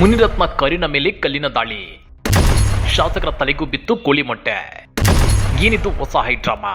ಮುನಿರತ್ನ ಕರಿನ ಮೇಲೆ ಕಲ್ಲಿನ ದಾಳಿ. ಶಾಸಕರ ತಲೆಗೂ ಬಿತ್ತು ಕೋಳಿ ಮೊಟ್ಟೆ. ಏನಿದು ಹೊಸ ಹೈಡ್ರಾಮಾ?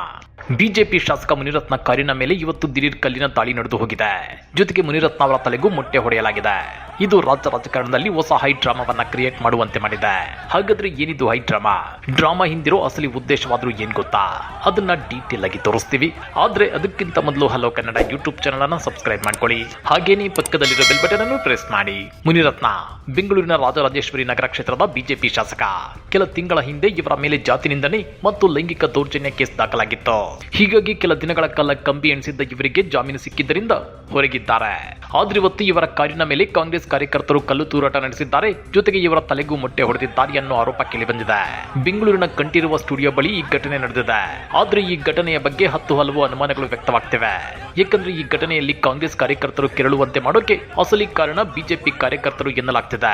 ಬಿಜೆಪಿ ಶಾಸಕ ಮುನಿರತ್ನ ಕಾರಿನ ಮೇಲೆ ಇವತ್ತು ದಿಢೀರ್ ಕಲ್ಲಿನ ದಾಳಿ ನಡೆದು ಹೋಗಿದೆ. ಜೊತೆಗೆ ಮುನಿರತ್ನ ಅವರ ತಲೆಗೂ ಮೊಟ್ಟೆ ಹೊಡೆಯಲಾಗಿದೆ. ಇದು ರಾಜ್ಯ ರಾಜಕಾರಣದಲ್ಲಿ ಹೊಸ ಹೈ ಡ್ರಾಮಾವನ್ನ ಕ್ರಿಯೇಟ್ ಮಾಡುವಂತೆ ಮಾಡಿದೆ. ಹಾಗಾದ್ರೆ ಏನಿದು ಹೈ ಡ್ರಾಮಾ? ಡ್ರಾಮಾ ಹಿಂದಿರೋ ಅಸಲಿ ಉದ್ದೇಶವಾದ್ರೂ ಏನ್ ಗೊತ್ತಾ? ಅದನ್ನ ಡೀಟೇಲ್ ಆಗಿ ತೋರಿಸ್ತೀವಿ. ಆದ್ರೆ ಅದಕ್ಕಿಂತ ಮೊದಲು ಹಲೋ ಕನ್ನಡ ಯೂಟ್ಯೂಬ್ ಚಾನಲ್ ಅನ್ನ ಸಬ್ಸ್ಕ್ರೈಬ್ ಮಾಡ್ಕೊಳ್ಳಿ. ಹಾಗೇನೇ ಪಕ್ಕದಲ್ಲಿರೋ ಬೆಲ್ ಬಟನ್ ಅನ್ನು ಪ್ರೆಸ್ ಮಾಡಿ. ಮುನಿರತ್ನ, ಬೆಂಗಳೂರಿನ ರಾಜರಾಜೇಶ್ವರಿ ನಗರ ಕ್ಷೇತ್ರದ ಬಿಜೆಪಿ ಶಾಸಕ. ಕೆಲ ತಿಂಗಳ ಹಿಂದೆ ಇವರ ಮೇಲೆ ಜಾತಿ ನಿಂದನೆ ಮತ್ತು ಲೈಂಗಿಕ ದೌರ್ಜನ್ಯ ಕೇಸ್ ದಾಖಲಾಗಿತ್ತು. ಹೀಗಾಗಿ ಕೆಲ ದಿನಗಳ ಕಾಲ ಕಂಬಿ ಎಣಿಸಿದ್ದ ಇವರಿಗೆ ಜಾಮೀನು ಸಿಕ್ಕಿದ್ದರಿಂದ ಹೊರಗಿದ್ದಾರೆ. ಆದ್ರೆ ಇವತ್ತು ಇವರ ಕಾರಿನ ಮೇಲೆ ಕಾಂಗ್ರೆಸ್ ಕಾರ್ಯಕರ್ತರು ಕಲ್ಲು ತೂರಾಟ ನಡೆಸಿದ್ದಾರೆ. ಜೊತೆಗೆ ಇವರ ತಲೆಗೂ ಮೊಟ್ಟೆ ಹೊಡೆದಿದ್ದಾರೆ ಅನ್ನೋ ಆರೋಪ ಕೇಳಿಬಂದಿದೆ. ಬೆಂಗಳೂರಿನ ಕಂಠೀರುವ ಸ್ಟುಡಿಯೋ ಬಳಿ ಈ ಘಟನೆ ನಡೆದಿದೆ. ಆದರೆ ಈ ಘಟನೆಯ ಬಗ್ಗೆ ಹತ್ತು ಹಲವು ಅನುಮಾನಗಳು ವ್ಯಕ್ತವಾಗ್ತಿವೆ. ಯಾಕಂದ್ರೆ ಈ ಘಟನೆಯಲ್ಲಿ ಕಾಂಗ್ರೆಸ್ ಕಾರ್ಯಕರ್ತರು ಕೆರಳುವಂತೆ ಮಾಡೋಕೆ ಅಸಲಿ ಕಾರಣ ಬಿಜೆಪಿ ಕಾರ್ಯಕರ್ತರು ಎನ್ನಲಾಗ್ತಿದೆ.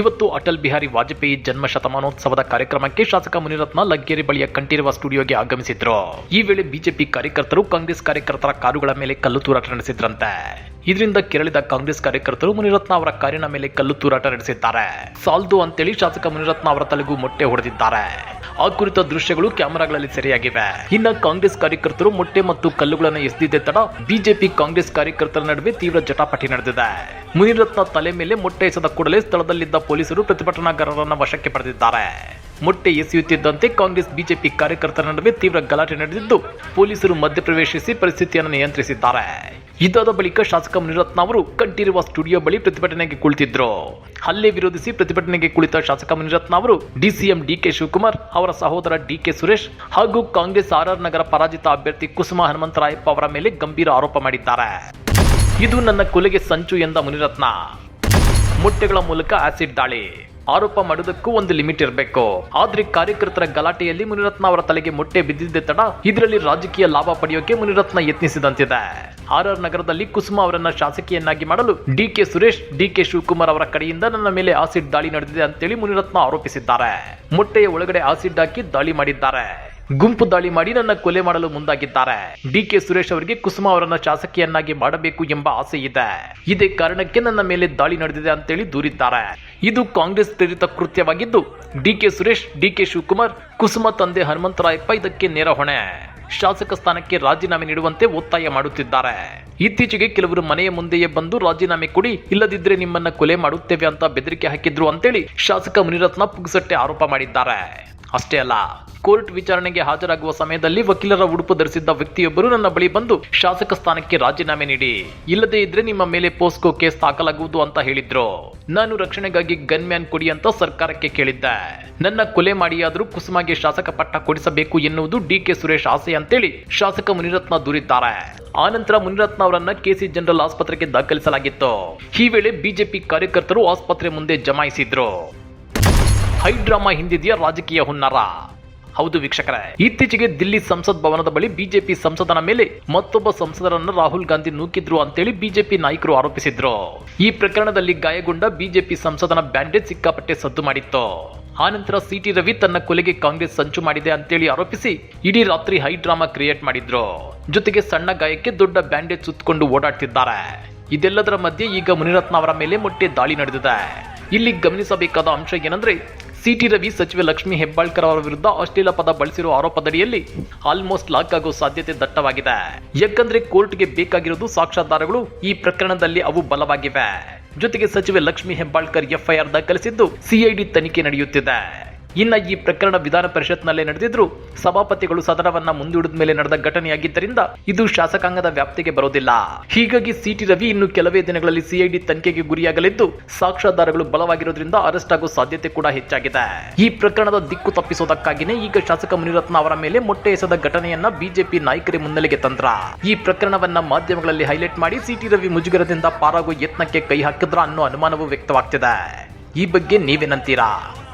ಇವತ್ತು ಅಟಲ್ ಬಿಹಾರಿ ವಾಜಪೇಯಿ ಜನ್ಮ ಶತಮಾನೋತ್ಸವದ ಕಾರ್ಯಕ್ರಮಕ್ಕೆ ಶಾಸಕ ಮುನಿರತ್ನ ಲಗ್ಗೇರಿ ಬಳಿಯ ಕಂಠೀರವ ಸ್ಟುಡಿಯೋಗೆ ಆಗಮಿಸಿದ್ರು. ಈ ವೇಳೆ ಬಿಜೆಪಿ ಕಾರ್ಯಕರ್ತರು ಕಾಂಗ್ರೆಸ್ ಕಾರ್ಯಕರ್ತರ ಕಾರುಗಳ ಮೇಲೆ ಕಲ್ಲು ತೂರಾಟ ನಡೆಸಿದ್ರಂತೆ. ಇದರಿಂದ ಕೆರಳಿದ ಕಾಂಗ್ರೆಸ್ ಕಾರ್ಯಕರ್ತರು ಮುನಿರತ್ನ ಅವರ ಕಾರಿನ ಮೇಲೆ ಕಲ್ಲು ತೂರಾಟ ನಡೆಸಿದ್ದಾರೆ. ಸಾಲ್ದು ಅಂತೇಳಿ ಶಾಸಕ ಮುನಿರತ್ನ ಅವರ ತಲೆಗೂ ಮೊಟ್ಟೆ ಹೊಡೆದಿದ್ದಾರೆ. ಆ ಕುರಿತ ದೃಶ್ಯಗಳು ಕ್ಯಾಮೆರಾಗಳಲ್ಲಿ ಸೆರೆಯಾಗಿವೆ. ಇನ್ನ ಕಾಂಗ್ರೆಸ್ ಕಾರ್ಯಕರ್ತರು ಮೊಟ್ಟೆ ಮತ್ತು ಕಲ್ಲುಗಳನ್ನು ಎಸೆದಿದ್ದೆ ತಡ ಬಿಜೆಪಿ ಕಾಂಗ್ರೆಸ್ ಕಾರ್ಯಕರ್ತರ ನಡುವೆ ತೀವ್ರ ಜಟಾಪಟಿ ನಡೆದಿದೆ. ಮುನಿರತ್ನ ತಲೆ ಮೇಲೆ ಮೊಟ್ಟೆ ಎಸೆದ ಕೂಡಲೇ ಸ್ಥಳದಲ್ಲಿದ್ದ ಪೊಲೀಸರು ಪ್ರತಿಭಟನಾಕಾರರನ್ನ ವಶಕ್ಕೆ ಪಡೆದಿದ್ದಾರೆ. ಮೊಟ್ಟೆ ಎಸೆಯುತ್ತಿದ್ದಂತೆ ಕಾಂಗ್ರೆಸ್ ಬಿಜೆಪಿ ಕಾರ್ಯಕರ್ತರ ನಡುವೆ ತೀವ್ರ ಗಲಾಟೆ ನಡೆದಿದ್ದು ಪೊಲೀಸರು ಮಧ್ಯಪ್ರವೇಶಿಸಿ ಪರಿಸ್ಥಿತಿಯನ್ನು ನಿಯಂತ್ರಿಸಿದ್ದಾರೆ. ಇದಾದ ಬಳಿಕ ಶಾಸಕ ಮುನಿರತ್ನ ಅವರು ಕಂಠೀರುವ ಸ್ಟುಡಿಯೋ ಬಳಿ ಪ್ರತಿಭಟನೆಗೆ ಕುಳಿತಿದ್ರು. ಹಲ್ಲೆ ವಿರೋಧಿಸಿ ಪ್ರತಿಭಟನೆಗೆ ಕುಳಿತ ಶಾಸಕ ಮುನಿರತ್ನ ಅವರು ಡಿಸಿಎಂ ಡಿಕೆ ಶಿವಕುಮಾರ್, ಅವರ ಸಹೋದರ ಡಿಕೆ ಸುರೇಶ್ ಹಾಗೂ ಕಾಂಗ್ರೆಸ್ ಆರ್ಆರ್ ನಗರ ಪರಾಜಿತ ಅಭ್ಯರ್ಥಿ ಕುಸುಮಾ ಹನುಮಂತರಾಯಪ್ಪ ಅವರ ಮೇಲೆ ಗಂಭೀರ ಆರೋಪ ಮಾಡಿದ್ದಾರೆ. ಇದು ನನ್ನ ಕೊಲೆಗೆ ಸಂಚು ಎಂದ ಮುನಿರತ್ನ. ಮೊಟ್ಟೆಗಳ ಮೂಲಕ ಆಸಿಡ್ ದಾಳಿ. ಆರೋಪ ಮಾಡುವುದಕ್ಕೂ ಒಂದು ಲಿಮಿಟ್ ಇರಬೇಕು. ಆದ್ರೆ ಕಾರ್ಯಕರ್ತರ ಗಲಾಟೆಯಲ್ಲಿ ಮುನಿರತ್ನ ಅವರ ತಲೆಗೆ ಮೊಟ್ಟೆ ಬಿದ್ದಿದ್ದೆ ತಡ, ಇದರಲ್ಲಿ ರಾಜಕೀಯ ಲಾಭ ಪಡೆಯೋಕೆ ಮುನಿರತ್ನ ಯತ್ನಿಸಿದಂತಿದೆ. ಆರ್ ಆರ್ ನಗರದಲ್ಲಿ ಕುಸುಮ ಅವರನ್ನ ಶಾಸಕಿಯನ್ನಾಗಿ ಮಾಡಲು D K Suresh, D K Shivakumar ಅವರ ಕಡೆಯಿಂದ ನನ್ನ ಮೇಲೆ ಆಸಿಡ್ ದಾಳಿ ನಡೆದಿದೆ ಅಂತೇಳಿ ಮುನಿರತ್ನ ಆರೋಪಿಸಿದ್ದಾರೆ. ಮೊಟ್ಟೆಯ ಒಳಗಡೆ ಆಸಿಡ್ ಹಾಕಿ ದಾಳಿ ಮಾಡಿದ್ದಾರೆ. ಗುಂಪು ದಾಳಿ ಮಾಡಿ ನನ್ನ ಕೊಲೆ ಮಾಡಲು ಮುಂದಾಗಿದ್ದಾರೆ. ಡಿ ಕೆ ಸುರೇಶ್ ಅವರಿಗೆ ಕುಸುಮ ಅವರನ್ನ ಶಾಸಕಿಯನ್ನಾಗಿ ಮಾಡಬೇಕು ಎಂಬ ಆಸೆ ಇದೆ. ಇದೇ ಕಾರಣಕ್ಕೆ ನನ್ನ ಮೇಲೆ ದಾಳಿ ನಡೆದಿದೆ ಅಂತೇಳಿ ದೂರಿದ್ದಾರೆ. ಇದು ಕಾಂಗ್ರೆಸ್ ಪ್ರೇರಿತ ಕೃತ್ಯವಾಗಿದ್ದು D K Suresh D K Shivakumar, Kusuma ತಂದೆ ಹನುಮಂತರಾಯಪ್ಪ ಇದಕ್ಕೆ ನೇರ ಹೊಣೆ. ಶಾಸಕ ಸ್ಥಾನಕ್ಕೆ ರಾಜೀನಾಮೆ ನೀಡುವಂತೆ ಒತ್ತಾಯ ಮಾಡುತ್ತಿದ್ದಾರೆ. ಇತ್ತೀಚೆಗೆ ಕೆಲವರು ಮನೆಯ ಮುಂದೆಯೇ ಬಂದು ರಾಜೀನಾಮೆ ಕೊಡಿ, ಇಲ್ಲದಿದ್ರೆ ನಿಮ್ಮನ್ನ ಕೊಲೆ ಮಾಡುತ್ತೇವೆ ಅಂತ ಬೆದರಿಕೆ ಹಾಕಿದ್ರು ಅಂತೇಳಿ ಶಾಸಕ ಮುನಿರತ್ನ ಪುಗ್ಸಟ್ಟೆ ಆರೋಪ ಮಾಡಿದ್ದಾರೆ. ಅಷ್ಟೇ ಅಲ್ಲ ಕೋರ್ಟ್ ವಿಚಾರಣೆಗೆ ಹಾಜರಾಗುವ ಸಮಯದಲ್ಲಿ ವಕೀಲರ ಉಡುಪು ಧರಿಸಿದ್ದ ವ್ಯಕ್ತಿಯೊಬ್ಬರು ನನ್ನ ಬಳಿ ಬಂದು ಶಾಸಕ ಸ್ಥಾನಕ್ಕೆ ರಾಜೀನಾಮೆ ನೀಡಿ. ಇಲ್ಲದೇ ಇದ್ರೆ ನಿಮ್ಮ ಮೇಲೆ ಪೋಸ್ಕೋ ಕೇಸ್ ದಾಖಲಾಗುವುದು ಅಂತ ಹೇಳಿದ್ರು. ನಾನು ರಕ್ಷಣೆಗಾಗಿ ಗನ್ ಮ್ಯಾನ್ ಕೊಡಿ ಅಂತ ಸರ್ಕಾರಕ್ಕೆ ಕೇಳಿದ್ದೆ. ನನ್ನ ಕೊಲೆ ಮಾಡಿಯಾದರೂ ಕುಸುಮಾಗೆ ಶಾಸಕ ಪಟ್ಟ ಕೊಡಿಸಬೇಕು ಎನ್ನುವುದು ಡಿಕೆ ಸುರೇಶ್ ಆಸೆ ಅಂತೇಳಿ ಶಾಸಕ ಮುನಿರತ್ನ ದೂರಿದ್ದಾರೆ. ಆನಂತರ ಮುನಿರತ್ನ ಅವರನ್ನ ಕೆಸಿ ಜನರಲ್ ಆಸ್ಪತ್ರೆಗೆ ದಾಖಲಿಸಲಾಗಿತ್ತು. ಈ ವೇಳೆ ಬಿಜೆಪಿ ಕಾರ್ಯಕರ್ತರು ಆಸ್ಪತ್ರೆ ಮುಂದೆ ಜಮಾಯಿಸಿದ್ರು. ಹೈಡ್ರಾಮಾ ಹಿಂದಿದೆಯ ರಾಜಕೀಯ ಹುನ್ನಾರ? ಹೌದು ವೀಕ್ಷಕರೇ. ಇತ್ತೀಚೆಗೆ ದಿಲ್ಲಿ ಸಂಸತ್ ಭವನದ ಬಳಿ ಬಿಜೆಪಿ ಸಂಸದನ ಮೇಲೆ ಮತ್ತೊಬ್ಬ ಸಂಸದರನ್ನು ರಾಹುಲ್ ಗಾಂಧಿ ನೂಕಿದ್ರು ಅಂತೇಳಿ ಬಿಜೆಪಿ ನಾಯಕರು ಆರೋಪಿಸಿದ್ರು. ಈ ಪ್ರಕರಣದಲ್ಲಿ ಗಾಯಗೊಂಡ ಬಿಜೆಪಿ ಸಂಸದನ ಬ್ಯಾಂಡೇಜ್ ಸಿಕ್ಕಾಪಟ್ಟೆ ಸದ್ದು ಮಾಡಿತ್ತು. ಆನಂತರ ಸಿಟಿ ರವಿ ತನ್ನ ಕೊಲೆಗೆ ಕಾಂಗ್ರೆಸ್ ಸಂಚು ಮಾಡಿದೆ ಅಂತೇಳಿ ಆರೋಪಿಸಿ ಇಡೀ ರಾತ್ರಿ ಹೈ ಡ್ರಾಮಾ ಕ್ರಿಯೇಟ್ ಮಾಡಿದ್ರು. ಜೊತೆಗೆ ಸಣ್ಣ ಗಾಯಕ್ಕೆ ದೊಡ್ಡ ಬ್ಯಾಂಡೇಜ್ ಸುತ್ತಕೊಂಡು ಓಡಾಡ್ತಿದ್ದಾರೆ. ಇದೆಲ್ಲದರ ಮಧ್ಯೆ ಈಗ ಮುನಿರತ್ನ ಅವರ ಮೇಲೆ ಮೊಟ್ಟೆ ದಾಳಿ ನಡೆದಿದೆ. ಇಲ್ಲಿ ಗಮನಿಸಬೇಕಾದ ಅಂಶ ಏನಂದ್ರೆ ಸಿಟಿ ರವಿ ಸಚಿವೆ ಲಕ್ಷ್ಮಿ ಹೆಬ್ಬಾಳ್ಕರ್ ಅವರ ವಿರುದ್ಧ ಅಶ್ಲೀಲ ಪದ ಬಳಸಿರುವ ಆರೋಪದಡಿಯಲ್ಲಿ ಆಲ್ಮೋಸ್ಟ್ ಲಾಕ್ ಆಗೋ ಸಾಧ್ಯತೆ ದಟ್ಟವಾಗಿದೆ. ಯಾಕಂದ್ರೆ ಕೋರ್ಟ್ಗೆ ಬೇಕಾಗಿರೋದು ಸಾಕ್ಷ್ಯಾಧಾರಗಳು ಈ ಪ್ರಕರಣದಲ್ಲಿ ಅವು ಬಲವಾಗಿವೆ. ಜೊತೆಗೆ ಸಚಿವೆ ಲಕ್ಷ್ಮಿ ಹೆಬ್ಬಾಳ್ಕರ್ ಎಫ್ಐಆರ್ ದಾಖಲಿಸಿದ್ದು ಸಿಐಡಿ ತನಿಖೆ ನಡೆಯುತ್ತಿದೆ. ಇನ್ನ ಈ ಪ್ರಕರಣ ವಿಧಾನ ಪರಿಷತ್ನಲ್ಲೇ ನಡೆದಿದ್ರು ಸಭಾಪತಿಗಳು ಸದನವನ್ನ ಮುಂದೂಡಿದ ಮೇಲೆ ನಡೆದ ಘಟನೆಯಾಗಿದ್ದರಿಂದ ಇದು ಶಾಸಕಾಂಗದ ವ್ಯಾಪ್ತಿಗೆ ಬರೋದಿಲ್ಲ. ಹೀಗಾಗಿ ಸಿಟಿ ರವಿ ಇನ್ನು ಕೆಲವೇ ದಿನಗಳಲ್ಲಿ ಸಿಐಡಿ ತನಿಖೆಗೆ ಗುರಿಯಾಗಲಿದ್ದು ಸಾಕ್ಷ್ಯಾಧಾರಗಳು ಬಲವಾಗಿರೋದ್ರಿಂದ ಅರೆಸ್ಟ್ ಆಗೋ ಸಾಧ್ಯತೆ ಕೂಡ ಹೆಚ್ಚಾಗಿದೆ. ಈ ಪ್ರಕರಣದ ದಿಕ್ಕು ತಪ್ಪಿಸೋದಕ್ಕಾಗಿನೇ ಈಗ ಶಾಸಕ ಮುನಿರತ್ನ ಅವರ ಮೇಲೆ ಮೊಟ್ಟೆ ಎಸೆದ ಘಟನೆಯನ್ನ ಬಿಜೆಪಿ ನಾಯಕರೇ ಮುನ್ನೆಲೆಗೆ ತಂದ್ರ. ಈ ಪ್ರಕರಣವನ್ನ ಮಾಧ್ಯಮಗಳಲ್ಲಿ ಹೈಲೈಟ್ ಮಾಡಿ ಸಿಟಿ ರವಿ ಮುಜುಗರದಿಂದ ಪಾರಾಗೋ ಯತ್ನಕ್ಕೆ ಕೈ ಹಾಕಿದ್ರ ಅನ್ನೋ ಅನುಮಾನವೂ ವ್ಯಕ್ತವಾಗ್ತಿದೆ. ಈ ಬಗ್ಗೆ ನೀವೇನಂತೀರಾ?